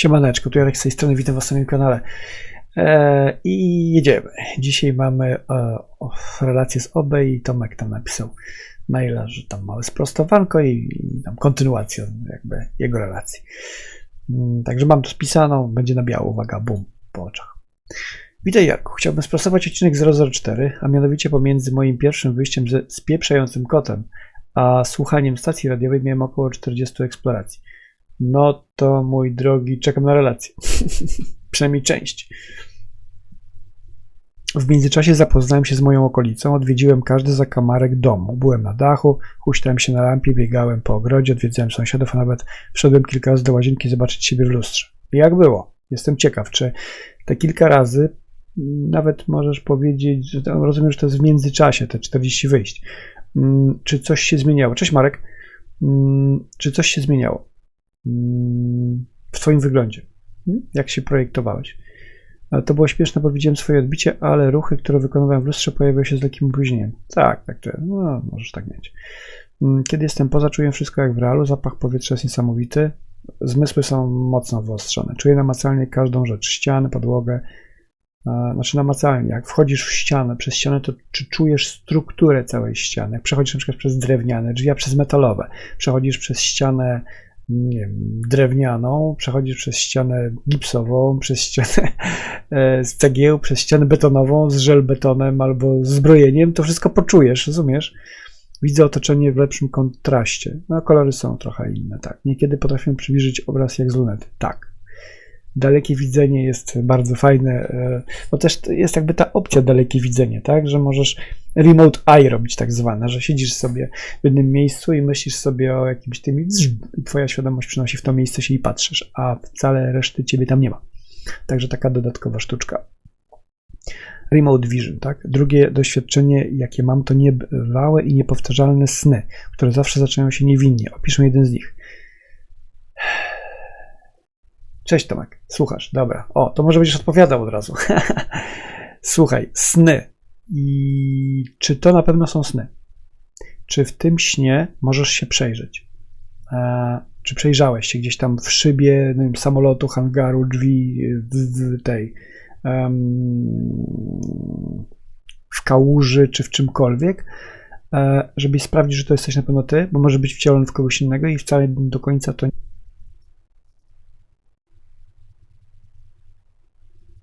Siemaneczko, tu Jarek z tej strony, witam Was na moim kanale. E, I jedziemy. Dzisiaj mamy e, relację z OB i Tomek tam napisał maila, że tam małe sprostowanko i, i tam kontynuacja jakby jego relacji. Mm, Także mam to spisaną, będzie na biało, uwaga, bum, po oczach. Witaj Jarku, chciałbym sprostować odcinek 004, a mianowicie pomiędzy moim pierwszym wyjściem ze spieprzającym kotem, a słuchaniem stacji radiowej miałem około 40 eksploracji. No to mój drogi, czekam na relację. Przynajmniej część. W międzyczasie zapoznałem się z moją okolicą, odwiedziłem każdy zakamarek domu. Byłem na dachu, huśtałem się na lampie, biegałem po ogrodzie, odwiedzałem sąsiadów, a nawet wszedłem kilka razy do łazienki zobaczyć siebie w lustrze. Jak było? Jestem ciekaw, czy te kilka razy, nawet możesz powiedzieć, że to, rozumiem, że to jest w międzyczasie, te 40 wyjść. Mm, Czy coś się zmieniało? Cześć Marek. Mm, Czy coś się zmieniało? W Twoim wyglądzie. Mm? Jak się projektowałeś? To było śmieszne, bo widziałem swoje odbicie, ale ruchy, które wykonywałem w lustrze, pojawiały się z lekkim opóźnieniem. Tak, tak, to, no, możesz tak mieć. Mm, Kiedy jestem poza, czuję wszystko jak w realu, zapach powietrza jest niesamowity, zmysły są mocno wyostrzone. Czuję namacalnie każdą rzecz, ścianę, podłogę, znaczy namacalnie. Jak wchodzisz w ścianę, przez ścianę, to czy czujesz strukturę całej ściany. Jak przechodzisz na przykład przez drewniane drzwi, a przez metalowe. Przechodzisz przez ścianę nie wiem, drewnianą, przechodzisz przez ścianę gipsową, przez ścianę e, z cegieł, przez ścianę betonową z żelbetonem albo zbrojeniem, to wszystko poczujesz, rozumiesz? Widzę otoczenie w lepszym kontraście. No, kolory są trochę inne, tak. Niekiedy potrafię przybliżyć obraz jak z lunety. Tak. Dalekie widzenie jest bardzo fajne, e, bo też jest jakby ta opcja dalekie widzenie, tak, że możesz remote eye robić tak zwane, że siedzisz sobie w jednym miejscu i myślisz sobie o jakimś tym i twoja świadomość przynosi w to miejsce się i patrzysz, a wcale reszty ciebie tam nie ma. Także taka dodatkowa sztuczka. Remote Vision, tak? Drugie doświadczenie, jakie mam, to niebywałe i niepowtarzalne sny, które zawsze zaczynają się niewinnie. Opiszę jeden z nich. Cześć Tomek, słuchasz, dobra. O, to może będziesz odpowiadał od razu. Słuchaj, sny. I czy to na pewno są sny? Czy w tym śnie możesz się przejrzeć? E, czy przejrzałeś się gdzieś tam w szybie nie wiem, samolotu, hangaru, drzwi w, w tej em, w kałuży czy w czymkolwiek, e, żeby sprawdzić, że to jesteś na pewno ty, bo może być wcielony w kogoś innego i wcale do końca to